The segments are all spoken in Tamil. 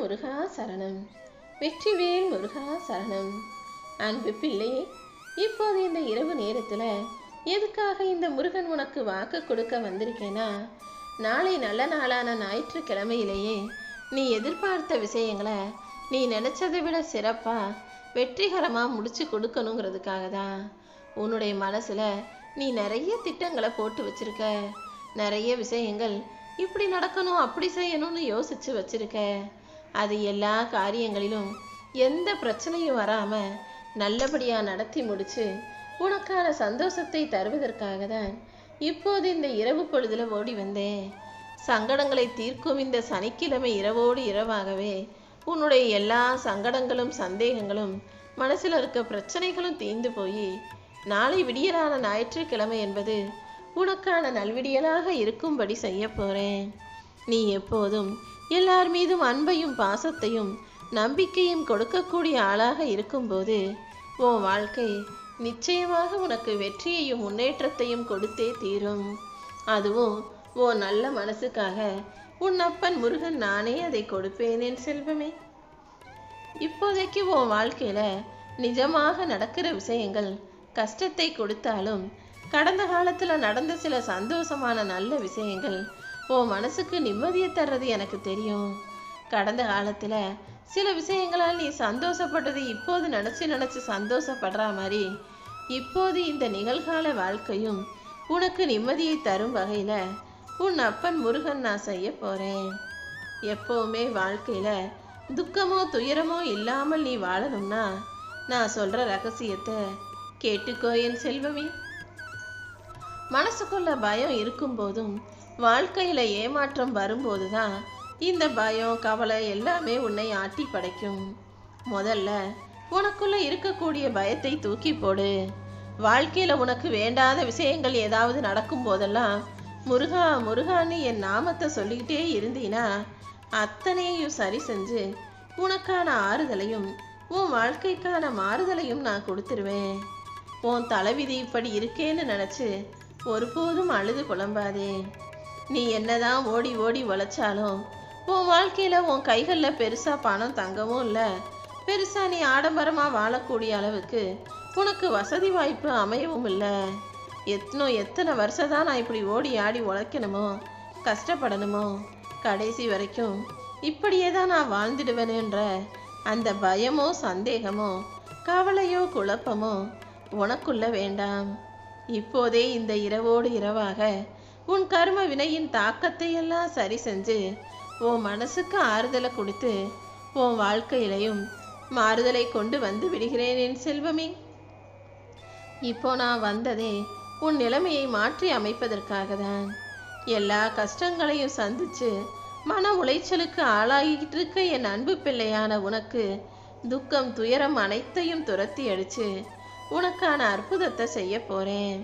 முருகா சரணம். வெற்றிவேல் முருகா சரணம். அன்பு பிள்ளையே இப்போது இந்த இரவு நேரத்தில் எதுக்காக இந்த முருகன் உனக்கு வாக்கு கொடுக்க வந்திருக்கேனா? நாளை நல்ல நாளான ஞாயிற்றுக்கிழமையிலேயே நீ எதிர்பார்த்த விஷயங்களை நீ நினைச்சதை விட சிறப்பாக வெற்றிகரமாக முடிச்சு கொடுக்கணுங்கிறதுக்காக தான் உன்னுடைய மனசில் நீ நிறைய திட்டங்களை போட்டு வச்சிருக்க. நிறைய விஷயங்கள் இப்படி நடக்கணும் அப்படி செய்யணும்னு யோசிச்சு வச்சிருக்க. அது எல்லா காரியங்களிலும் எந்த பிரச்சனையும் வராம நல்லபடியா நடத்தி முடிச்சு உனக்கான சந்தோஷத்தை தருவதற்காக தான் இப்போது இந்த இரவு பொழுதுல ஓடி வந்தேன். சங்கடங்களை தீர்க்கும் இந்த சனிக்கிழமை இரவோடு இரவாகவே உன்னுடைய எல்லா சங்கடங்களும் சந்தேகங்களும் மனசில் இருக்க பிரச்சனைகளும் தீர்ந்து போய் நாளை விடியலான ஞாயிற்றுக்கிழமை என்பது உனக்கான நல்விடியலாக இருக்கும்படி செய்ய போறேன். நீ எப்போதும் எல்லார் மீதும் அன்பையும் பாசத்தையும் நம்பிக்கையும் கொடுக்கக்கூடிய ஆளாக இருக்கும்போது உன் வாழ்க்கை நிச்சயமாக உனக்கு வெற்றியையும் முன்னேற்றத்தையும் கொடுத்தே தீரும். அதுவும் ஓ நல்ல மனசுக்காக. உன் அப்பன் முருகன் நானே அதை கொடுப்பேனேன் செல்வமே. இப்போதைக்கு உன் வாழ்க்கையில நிஜமாக நடக்கிற விஷயங்கள் கஷ்டத்தை கொடுத்தாலும் கடந்த காலத்துல நடந்த சில சந்தோஷமான நல்ல விஷயங்கள் உன் மனசுக்கு நிம்மதியை தர்றது எனக்கு தெரியும். கடந்த காலத்துல சில விஷயங்களால் நீ சந்தோஷப்பட்டது இப்போது நினச்சி நினச்சி சந்தோஷப்படுற மாதிரி இப்போது இந்த நிகழ்கால வாழ்க்கையும் உனக்கு நிம்மதியை தரும் வகையில் உன் அப்பன் முருகன் நான் செய்ய போகிறேன் எப்போவுமே வாழ்க்கையில் துக்கமோ துயரமோ இல்லாமல் நீ வாழணும்னா நான் சொல்கிற ரகசியத்தை கேட்டுக்கோ என் செல்வமே. மனசுக்குள்ள பயம் இருக்கும்போதும் வாழ்க்கையில் ஏமாற்றம் வரும்போது தான் இந்த பயம் கவலை எல்லாமே உன்னை ஆட்டி படைக்கும். முதல்ல உனக்குள்ளே இருக்கக்கூடிய பயத்தை தூக்கி போடு. வாழ்க்கையில் உனக்கு வேண்டாத விஷயங்கள் ஏதாவது நடக்கும் போதெல்லாம் முருகா முருகான்னு என் நாமத்தை சொல்லிக்கிட்டே இருந்தீனா அத்தனையும் சரி செஞ்சு உனக்கான ஆறுதலையும் உன் வாழ்க்கைக்கான மாறுதலையும் நான் கொடுத்துருவேன். உன் தலைவிதி இப்படி இருக்கேன்னு நினச்சி ஒருபோதும் அழுது புலம்பாதே. நீ என்னதான் ஓடி ஓடி உழைச்சாலும் உன் வாழ்க்கையில உன் கைகளில் பெருசா பணம் தங்கவும் இல்லை. பெருசா நீ ஆடம்பரமா வாழக்கூடிய அளவுக்கு உனக்கு வசதி வாய்ப்பு அமையவும் இல்லை. எத்தனோ எத்தனை வருஷம் தான் நான் இப்படி ஓடி ஆடி உழைக்கணுமோ கஷ்டப்படணுமோ கடைசி வரைக்கும் இப்படியே தான் நான் வாழ்ந்துடுவேனுன்ற அந்த பயமோ சந்தேகமோ கவலையோ குழப்பமோ உனக்குள்ள வேண்டாம். இப்போதே இந்த இரவோடு இரவாக உன் கர்ம வினையின் தாக்கத்தை எல்லாம் சரி செஞ்சு உன் மனசுக்கு ஆறுதலை கொடுத்து உன் வாழ்க்கையிலையும் மாறுதலை கொண்டு வந்து விடுகிறேன் என் செல்வமே. இப்போ நான் வந்ததே உன் நிலைமையை மாற்றி அமைப்பதற்காக தான் எல்லா கஷ்டங்களையும் சந்திச்சு மன உளைச்சலுக்கு ஆளாகிட்டு இருக்க என் அன்பு பிள்ளையான உனக்கு துக்கம் துயரம் அனைத்தையும் துரத்தி அடிச்சு உனக்கான அற்புதத்தை செய்ய போறேன்.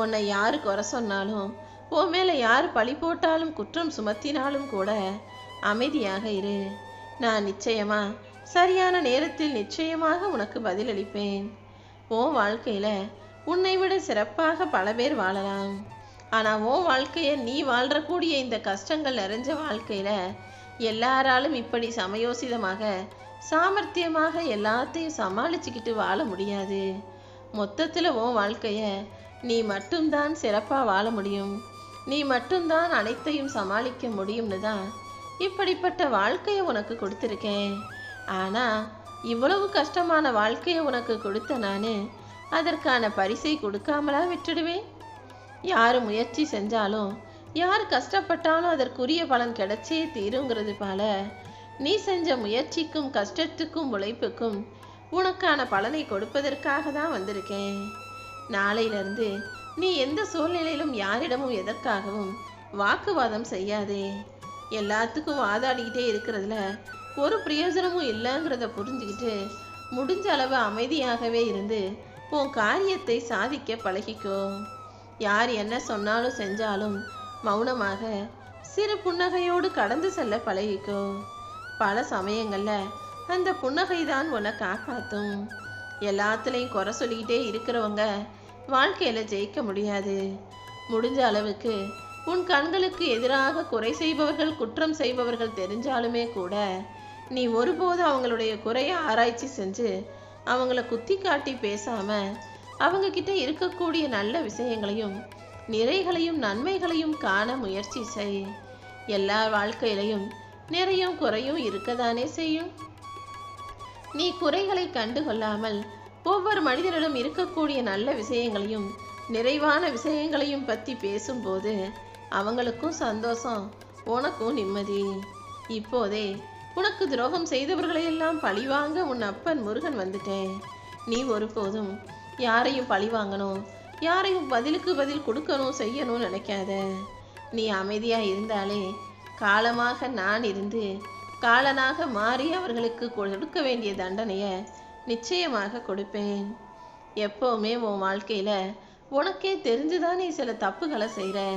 உன்னை யாரு குறை சொன்னாலும் உன் மேலே யார் பழி போட்டாலும் குற்றம் சுமத்தினாலும் கூட அமைதியாக இரு. நான் நிச்சயமா சரியான நேரத்தில் நிச்சயமாக உனக்கு பதிலளிப்பேன். உன் வாழ்க்கையில் உன்னை விட சிறப்பாக பல பேர் வாழலாம். ஆனால் உன் வாழ்க்கையை நீ வாழ்றக்கூடிய இந்த கஷ்டங்கள் நிறைஞ்ச வாழ்க்கையில் எல்லாராலும் இப்படி சமயோசிதமாக சாமர்த்தியமாக எல்லாத்தையும் சமாளிச்சுக்கிட்டு வாழ முடியாது. மொத்தத்தில் உன் வாழ்க்கையை நீ மட்டும்தான் சிறப்பாக வாழ முடியும். நீ மட்டும்தான் அனைத்தையும் சமாளிக்க முடியும்னு தான் இப்படிப்பட்ட வாழ்க்கையை உனக்கு கொடுத்துருக்கேன். ஆனால் இவ்வளவு கஷ்டமான வாழ்க்கையை உனக்கு கொடுத்த நான் அதற்கான பரிசை கொடுக்காமலா விட்டுடுவேன்? யார் முயற்சி செஞ்சாலும் யார் கஷ்டப்பட்டாலும் அதற்குரிய பலன் கிடைச்சே தீருங்கிறது போல நீ செஞ்ச முயற்சிக்கும் கஷ்டத்துக்கும் உழைப்புக்கும் உனக்கான பலனை கொடுப்பதற்காக தான் வந்திருக்கேன். நாளையிலிருந்து நீ எந்த சூழ்நிலையிலும் யாரிடமும் எதற்காகவும் வாக்குவாதம் செய்யாதே. எல்லாத்துக்கும் வாதாடிக்கிட்டே இருக்கிறதுல ஒரு பிரயோஜனமும் இல்லைங்கிறத புரிஞ்சுக்கிட்டு முடிஞ்ச அளவு அமைதியாகவே இருந்து உன் காரியத்தை சாதிக்க பழகிக்கோ. யார் என்ன சொன்னாலும் செஞ்சாலும் மௌனமாக சிறு புன்னகையோடு கடந்து செல்ல பழகிக்கோ. பல சமயங்களில் அந்த புன்னகை தான் உன்னை காப்பாற்றும் எல்லாத்துலேயும் குறை சொல்லிக்கிட்டே இருக்கிறவங்க வாழ்க்கையில் ஜெயிக்க முடியாது. முடிஞ்ச அளவுக்கு உன் கண்களுக்கு எதிராக குறை செய்பவர்கள் குற்றம் செய்பவர்கள் தெரிஞ்சாலுமே கூட நீ ஒருபோதும் அவங்களுடைய குறைய ஆராய்ச்சி செஞ்சு அவங்கள குத்தி காட்டி பேசாம அவங்க கிட்ட இருக்கக்கூடிய நல்ல விஷயங்களையும் நிறைகளையும் நன்மைகளையும் காண முயற்சி செய். எல்லா வாழ்க்கையிலையும் நிறையும் குறையும் இருக்கதானே செய்யும். நீ குறைகளை கண்டுகொள்ளாமல் ஒவ்வொரு மனிதனிடம் இருக்கக்கூடிய நல்ல விஷயங்களையும் நிறைவான விஷயங்களையும் பற்றி பேசும்போது அவங்களுக்கும் சந்தோஷம் உனக்கும் நிம்மதி. இப்போதே உனக்கு துரோகம் செய்தவர்களையெல்லாம் பழிவாங்க உன் அப்பன் முருகன் வந்துட்டேன். நீ ஒருபோதும் யாரையும் பழி வாங்கணும் யாரையும் பதிலுக்கு பதில் கொடுக்கணும் செய்யணும்னு நினைக்காத. நீ அமைதியாக இருந்தாலே காலமாக நான் இருந்து காலனாக மாறி அவர்களுக்கு கொடுக்க வேண்டிய தண்டனையை நிச்சயமாக கொடுப்பேன். எப்போவுமே உன் வாழ்க்கையில் உனக்கே தெரிஞ்சுதான் நீ சில தப்புகளை செய்கிற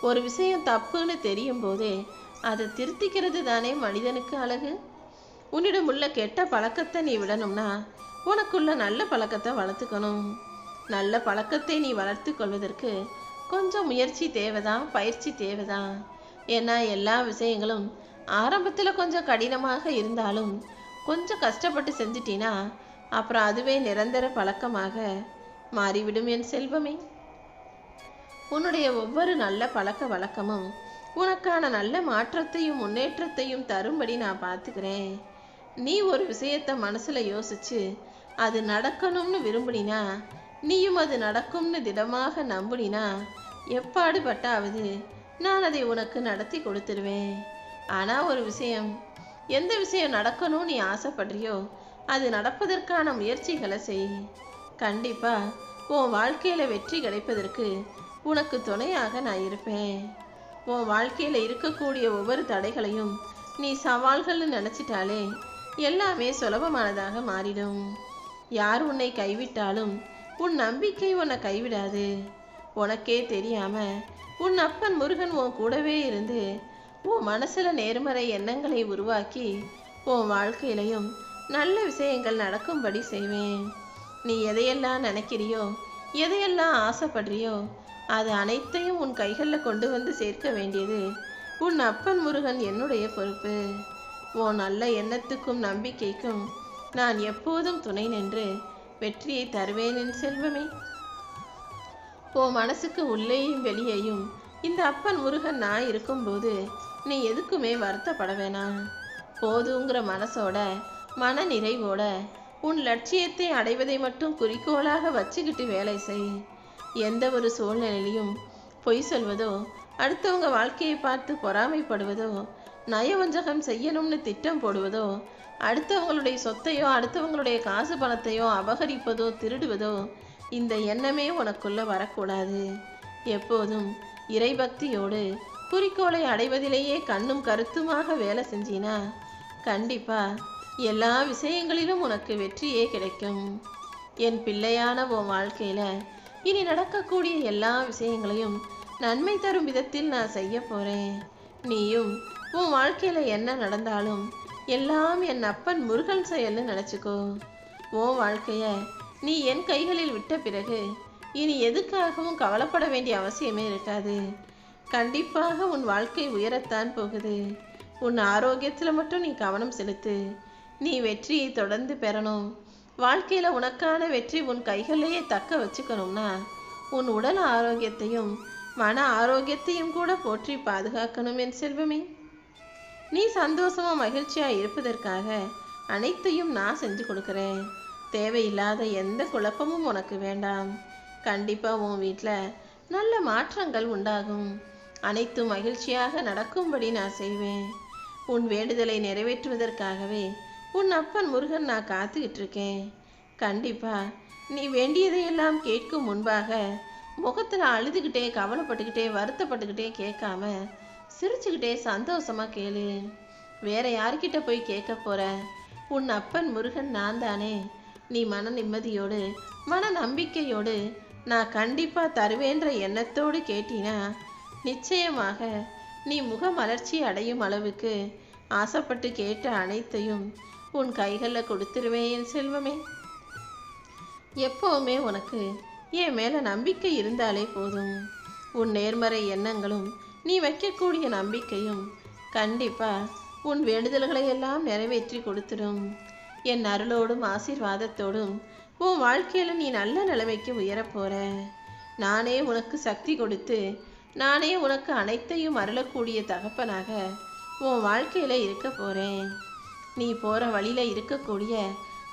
ஒரு விஷயம் தப்புன்னு தெரியும் போதே அதை திருத்திக்கிறது தானே மனிதனுக்கு அழகு? உன்னிடம் உள்ள கெட்ட பழக்கத்தை நீ விடணும்னா உனக்குள்ள நல்ல பழக்கத்தை வளர்த்துக்கணும். நல்ல பழக்கத்தை நீ வளர்த்து கொள்வதற்கு கொஞ்சம் முயற்சி தேவைதான் பயிற்சி தேவைதான். ஏன்னா எல்லா விஷயங்களும் ஆரம்பத்தில் கொஞ்சம் கடினமாக இருந்தாலும் கொஞ்சம் கஷ்டப்பட்டு செஞ்சிட்டினா அப்புறம் அதுவே நிரந்தர பழக்கமாக மாறிவிடும் என் செல்வமே. உன்னுடைய ஒவ்வொரு நல்ல பழக்க வழக்கமும் உனக்கான நல்ல மாற்றத்தையும் முன்னேற்றத்தையும் தரும்படி நான் பார்த்துக்கிறேன். நீ ஒரு விஷயத்த மனசுல யோசிச்சு அது நடக்கணும்னு விரும்பினா நீயும் அது நடக்கும்னு திடமாக நம்பினா எப்பாடுபட்டாவது நான் அதை உனக்கு நடத்தி கொடுத்துருவேன். ஆனா ஒரு விஷயம் எந்த விஷயம் நடக்கணும்னு நீ ஆசைப்படுறியோ அது நடப்பதற்கான முயற்சிகளை செய். கண்டிப்பா உன் வாழ்க்கையில வெற்றி கிடைப்பதற்கு உனக்கு துணையாக நான் இருப்பேன். உன் வாழ்க்கையில இருக்கக்கூடிய ஒவ்வொரு தடைகளையும் நீ சவால்கள்னு நினைச்சிட்டாலே எல்லாமே சுலபமானதாக மாறிடும். யார் உன்னை கைவிட்டாலும் உன் நம்பிக்கை உன்னை கைவிடாது. உனக்கே தெரியாம உன் அப்பன் முருகன் உன் கூடவே இருந்து உன் மனசில் நேர்மறை எண்ணங்களை உருவாக்கி உன் வாழ்க்கையிலையும் நல்ல விஷயங்கள் நடக்கும்படி செய்வேன். நீ எதையெல்லாம் நினைக்கிறியோ எதையெல்லாம் ஆசைப்படுறியோ அது அனைத்தையும் உன் கைகளில் கொண்டு வந்து சேர்க்க வேண்டியது உன் அப்பன் முருகன் என்னுடைய பொறுப்பு. உன் நல்ல எண்ணத்துக்கும் நம்பிக்கைக்கும் நான் எப்போதும் துணை நின்று வெற்றியை தருவேன் என் செல்வமே. உன் மனசுக்கு உள்ளேயும் வெளியேயும் இந்த அப்பன் முருகன் நான் இருக்கும்போது நீ எதுக்குமே வருத்தப்பட வேணாம். போதுங்கிற மனசோட மன நிறைவோட உன் லட்சியத்தை அடைவதை மட்டும் குறிக்கோளாக வச்சுக்கிட்டு வேலை செய். எந்த ஒரு சூழ்நிலையிலையும் பொய் சொல்வதோ அடுத்தவங்க வாழ்க்கையை பார்த்து பொறாமைப்படுவதோ நயவஞ்சகம் செய்யணும்னு திட்டம் போடுவதோ அடுத்தவங்களுடைய சொத்தையோ அடுத்தவங்களுடைய காசு பணத்தையோ அபகரிப்பதோ திருடுவதோ இந்த எண்ணமே உனக்குள்ள வரக்கூடாது. எப்போதும் இறைபக்தியோடு குறிக்கோளை அடைவதிலேயே கண்ணும் கருத்துமாக வேலை செஞ்சினா கண்டிப்பா எல்லா விஷயங்களிலும் உனக்கு வெற்றியே கிடைக்கும். என் பிள்ளையான உன் வாழ்க்கையில இனி நடக்கக்கூடிய எல்லா விஷயங்களையும் நன்மை தரும் விதத்தில் நான் செய்ய போறேன். நீயும் உன் வாழ்க்கையில என்ன நடந்தாலும் எல்லாம் என் அப்பன் முருகன் செயல்னு நினச்சிக்கோ. உன் வாழ்க்கைய நீ என் கைகளில் விட்ட பிறகு இனி எதுக்காகவும் கவலைப்பட வேண்டிய அவசியமே இருக்காது. கண்டிப்பாக உன் வாழ்க்கை உயரத்தான் போகுது. உன் ஆரோக்கியத்தில் மட்டும் நீ கவனம் செலுத்து. நீ வெற்றியை தொடர்ந்து பெறணும். வாழ்க்கையில் உனக்கான வெற்றி உன் கைகளிலேயே தக்க வச்சுக்கணும்னா உன் உடல் ஆரோக்கியத்தையும் மன ஆரோக்கியத்தையும் கூட போற்றி பாதுகாக்கணும் என் செல்வமே. நீ சந்தோஷமா மகிழ்ச்சியா இருப்பதற்காக அனைத்தையும் நான் செஞ்சு கொடுக்குறேன். தேவையில்லாத எந்த குழப்பமும் உனக்கு வேண்டாம். கண்டிப்பாக உன் வீட்டில் நல்ல மாற்றங்கள் உண்டாகும். அனைத்தும் மகிழ்ச்சியாக நடக்கும்படி நான் செய்வேன். உன் வேண்டுதலை நிறைவேற்றுவதற்காகவே உன் அப்பன் முருகன் நான் காத்துக்கிட்டு இருக்கேன். கண்டிப்பா நீ வேண்டியதையெல்லாம் கேட்கும் முன்பாக முகத்தில் அழுதுகிட்டே கவலைப்பட்டுக்கிட்டே வருத்தப்பட்டுக்கிட்டே கேட்காம சிரிச்சுக்கிட்டே சந்தோஷமாக கேளு. வேற யார்கிட்ட போய் கேட்க போற? உன் அப்பன் முருகன் நான் தானே. நீ மன நிம்மதியோடு மன நம்பிக்கையோடு நான் கண்டிப்பாக தருவேன்ற எண்ணத்தோடு கேட்டினா நிச்சயமாக நீ முகமலர்ச்சி அடையும் அளவுக்கு ஆசைப்பட்டு கேட்ட அனைத்தையும் உன் கைகளில் கொடுத்துருவேன் என் செல்வமே. எப்போவுமே உனக்கு என் மேலே நம்பிக்கை இருந்தாலே போதும். உன் நேர்மறை எண்ணங்களும் நீ வைக்கக்கூடிய நம்பிக்கையும் கண்டிப்பாக உன் வேண்டுதல்களை எல்லாம் நிறைவேற்றி கொடுத்துடும். என் அருளோடும் ஆசீர்வாதத்தோடும் உன் வாழ்க்கையில் நீ நல்ல நிலைமைக்கு உயரப்போற நானே உனக்கு சக்தி கொடுத்து நானே உனக்கு அனைத்தையும் அருளக்கூடிய தகப்பனாக உன் வாழ்க்கையில் இருக்க போகிறேன் நீ போகிற வழியில் இருக்கக்கூடிய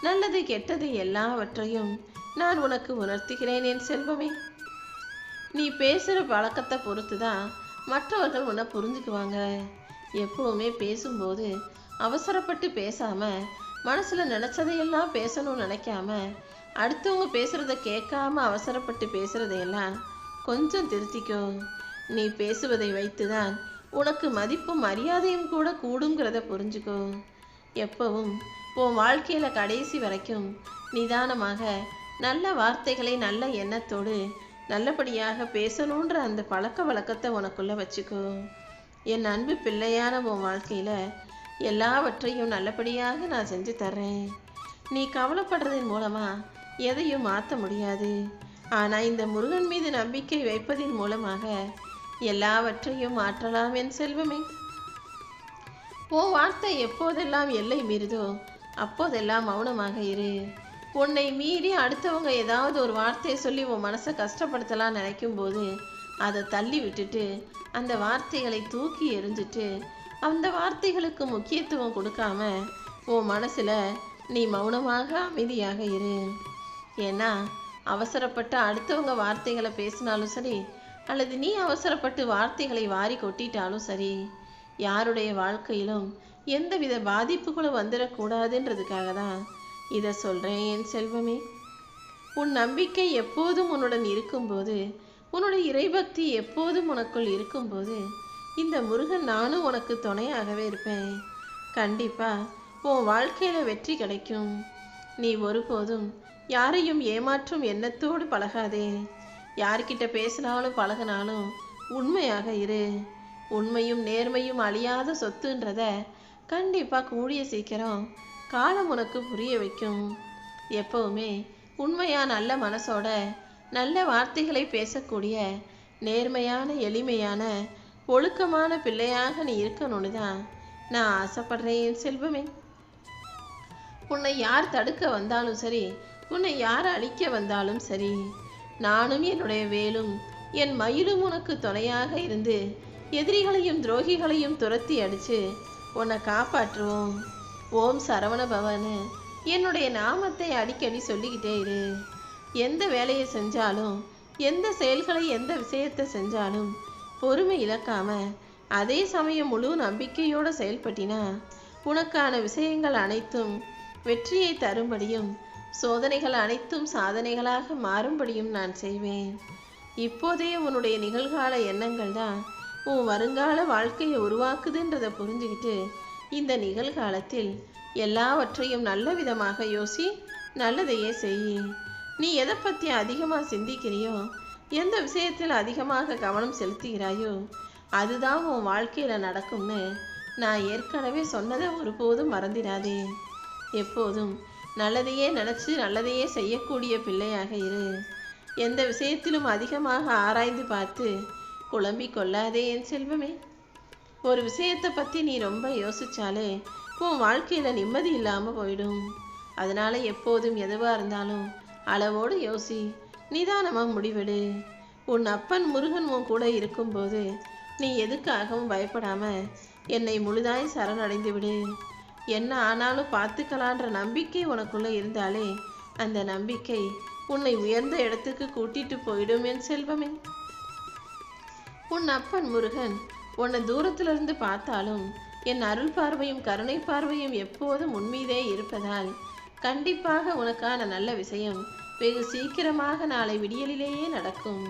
நல்லது கெட்டது எல்லாவற்றையும் நான் உனக்கு உணர்த்துகிறேன் என் செல்வமே. நீ பேசுகிற பழக்கத்தை பொறுத்து தான் மற்றவர்கள் உன்னை புரிஞ்சுக்குவாங்க. எப்பவுமே பேசும்போது அவசரப்பட்டு பேசாமல் மனசில் நினச்சதையெல்லாம் பேசணும்னு நினைக்காம அடுத்தவங்க பேசுகிறத கேட்காம அவசரப்பட்டு பேசுகிறதையெல்லாம் கொஞ்சம் திருத்திக்கும் நீ பேசுவதை வைத்துதான் உனக்கு மதிப்பும் மரியாதையும் கூட கூடுங்கிறத புரிஞ்சுக்கோ எப்பவும் உன் வாழ்க்கையில் கடைசி வரைக்கும் நிதானமாக நல்ல வார்த்தைகளை நல்ல எண்ணத்தோடு நல்லபடியாக பேசணுன்ற அந்த பழக்க வழக்கத்தை உனக்குள்ளே வச்சுக்கோ. என் அன்பு பிள்ளையான உன் வாழ்க்கையில் எல்லாவற்றையும் நல்லபடியாக நான் செஞ்சு தர்றேன். நீ கவலைப்படுறதன் மூலமா எதையும் மாற்ற முடியாது. ஆனால் இந்த முருகன் மீது நம்பிக்கை வைப்பதன் மூலமாக எல்லாவற்றையும் மாற்றலாம் என் செல்வமே. ஓ வார்த்தை எப்போதெல்லாம் எல்லை மீறுதோ அப்போதெல்லாம் மௌனமாக இரு. உன்னை மீறி அடுத்தவங்க ஏதாவது ஒரு வார்த்தையை சொல்லி உன் மனசை கஷ்டப்படுத்தலாம் நினைக்கும் போது அதை தள்ளி விட்டுட்டு அந்த வார்த்தைகளை தூக்கி எறிஞ்சிட்டு அந்த வார்த்தைகளுக்கு முக்கியத்துவம் கொடுக்காம உன் மனசில் நீ மௌனமாக அமைதியாக இரு. ஏன்னா அவசரப்பட்டு அடுத்தவங்க வார்த்தைகளை பேசினாலும் சரி அல்லது நீ அவசரப்பட்டு வார்த்தைகளை வாரி கொட்டிட்டாலும் சரி யாருடைய வாழ்க்கையிலும் எந்தவித பாதிப்புகளும் வந்துடக்கூடாதுன்றதுக்காக தான் இதை சொல்கிறேன் என் செல்வமே. உன் நம்பிக்கை எப்போதும் உன்னுடன் இருக்கும்போது உன்னுடைய இறைபக்தி எப்போதும் உனக்குள் இருக்கும்போது இந்த முருகன் நானும் உனக்கு துணையாகவே இருப்பேன். கண்டிப்பா உன் வாழ்க்கையில வெற்றி கிடைக்கும். நீ ஒருபோதும் யாரையும் ஏமாற்றும் எண்ணத்தோடு பழகாதே. யார்கிட்ட பேசினாலும் பழகினாலும் உண்மையாக இரு. உண்மையும் நேர்மையும் அழியாத சொத்துன்றத கண்டிப்பா கூடிய சீக்கிரம் காலம் உனக்கு புரிய வைக்கும். எப்பவுமே உண்மையா நல்ல மனசோட நல்ல வார்த்தைகளை பேசக்கூடிய நேர்மையான எளிமையான ஒழுக்கமான பிள்ளையாக நீ இருக்கணும்னு தான் நான் ஆசைப்படுறேன் செல்வமே. உன்னை யார் தடுக்க வந்தாலும் சரி உன்னை யார் அழிக்க வந்தாலும் சரி நானும் என்னுடைய வேலும் என் மயிலும் உனக்கு துணையாக இருந்து எதிரிகளையும் துரோகிகளையும் துரத்தி அடித்து உன்னை காப்பாற்றுவோம். ஓம் சரவண பவனு என்னுடைய நாமத்தை அடிக்கடி சொல்லிக்கிட்டே இரு. எந்த வேலையை செஞ்சாலும் எந்த செயல்களை எந்த விஷயத்தை செஞ்சாலும் பொறுமை இழக்காம அதே சமயம் முழு நம்பிக்கையோடு செயல்பட்டினா உனக்கான விஷயங்கள் அனைத்தும் வெற்றியை தரும்படியும் சோதனைகள் அனைத்தும் சாதனைகளாக மாறும்படியும் நான் செய்வேன். இப்போதே உன்னுடைய நிகழ்கால எண்ணங்கள் தான் உன் வருங்கால வாழ்க்கையை உருவாக்குதுன்றதை புரிஞ்சுக்கிட்டு இந்த நிகழ்காலத்தில் எல்லாவற்றையும் நல்ல விதமாக யோசி நல்லதையே செய். நீ எதை பற்றி அதிகமாக சிந்திக்கிறியோ எந்த விஷயத்தில் அதிகமாக கவனம் செலுத்துகிறாயோ அதுதான் உன் வாழ்க்கையில் நடக்கும்னு நான் ஏற்கனவே சொன்னதை ஒருபோதும் மறந்திடாதே எப்போதும் நல்லதையே நினச்சி நல்லதையே செய்யக்கூடிய பிள்ளையாக இரு. எந்த விஷயத்திலும் அதிகமாக ஆராய்ந்து பார்த்து குழம்பிக் கொள்ளாதே என் செல்வமே. ஒரு விஷயத்தை பற்றி நீ ரொம்ப யோசிச்சாலே உன் வாழ்க்கையில் நிம்மதி இல்லாமல் போயிடும். அதனால் எப்போதும் எதுவாக இருந்தாலும் அளவோடு யோசி. நிதானமாக முடிவெடு. உன் அப்பன் முருகன் உன் கூட இருக்கும்போது நீ எதுக்காகவும் பயப்படாம என்னை முழுதாய் சரணடைந்து விடு. என்ன ஆனாலும் பார்த்துக்கலான்ற நம்பிக்கை உனக்குள்ளே இருந்தாலே அந்த நம்பிக்கை உன்னை உயர்ந்த இடத்துக்கு கூட்டிட்டு போயிடும் என் செல்வமே. உன் அப்பன் முருகன் உன்னை தூரத்துல இருந்து பார்த்தாலும் என் அருள் பார்வையும் கருணை பார்வையும் எப்போதும் உன்மீதே இருப்பதால் கண்டிப்பாக உனக்கான நல்ல விஷயம் வெகு சீக்கிரமாக நாளை விடியலிலேயே நடக்கும்.